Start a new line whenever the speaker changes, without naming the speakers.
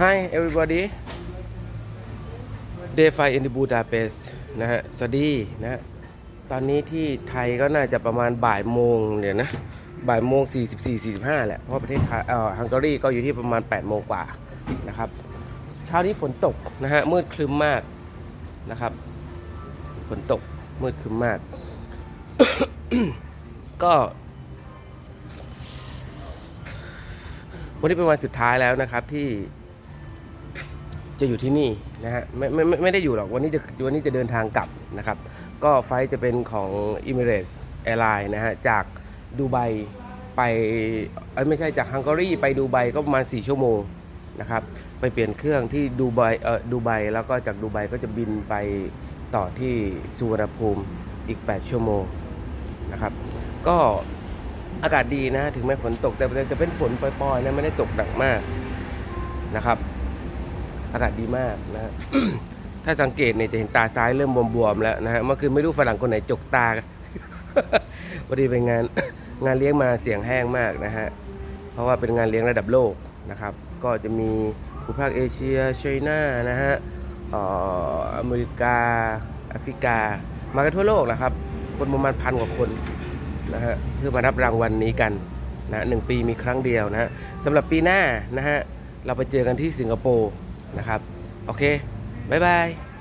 Hi everybody Day 5 in the Budapest นะฮะ สวัสดีนะฮะตอนนี้ที่ไทยก็น่าจะประมาณบ่ายโมงเดี๋ยวนะ บ่ายโมง 44 45 แหละ เพราะประเทศไทยเอ่อฮังการีก็อยู่ที่ประมาณ 8 โมงกว่านะครับ เช้านี้ฝนตกนะฮะ มืดครึ้มมากนะครับ ฝนตก มืดครึ้มมาก ก็วันนี้เป็นวันสุดท้ายแล้วนะครับที่ จะอยู่ที่นี่นะฮะไม่ไม่ไม่ได้อยู่หรอกวันนี้จะวันนี้จะเดินทางกลับนะครับ ก็ไฟจะเป็นของ Emirates Airline นะฮะจากดูไบไปเอ้ไม่ใช่จากฮังการีไปดูไบก็ประมาณ 4 ชั่วโมงนะครับไปเปลี่ยนเครื่องที่ดูไบเออดูไบแล้วก็จากดูไบก็จะบินไปต่อที่สุวรรณภูมิอีก 8 ชั่วโมงนะครับก็อากาศดีนะถึงแม้ฝนตกแต่จะเป็นฝนปล่อยๆนะไม่ได้ตกหนักมากนะครับ อากาศดีมากนะฮะถ้าสังเกตเนี่ยจะเห็นตาซ้ายเริ่มบวมๆแล้วนะฮะเมื่อคืนไม่รู้ฝรั่งคนไหนจกตาพอดีเป็นงานงานเลี้ยงมาเสียงแห้งมากนะฮะเพราะว่าเป็นงานเลี้ยงระดับโลกนะครับ ก็จะมีภูมิภาคเอเชียไชน่านะฮะอออเมริกาแอฟริกา มากันทั่วโลกนะครับ คนประมาณพันกว่าคนนะฮะเพื่อมารับรางวัลนนี้กันนะหนึ่งปีมีครั้งเดียวนะฮะสำหรับปีหน้านะฮะเราไปเจอกันที่สิงคโปร์ นะครับ โอเค บ๊ายบาย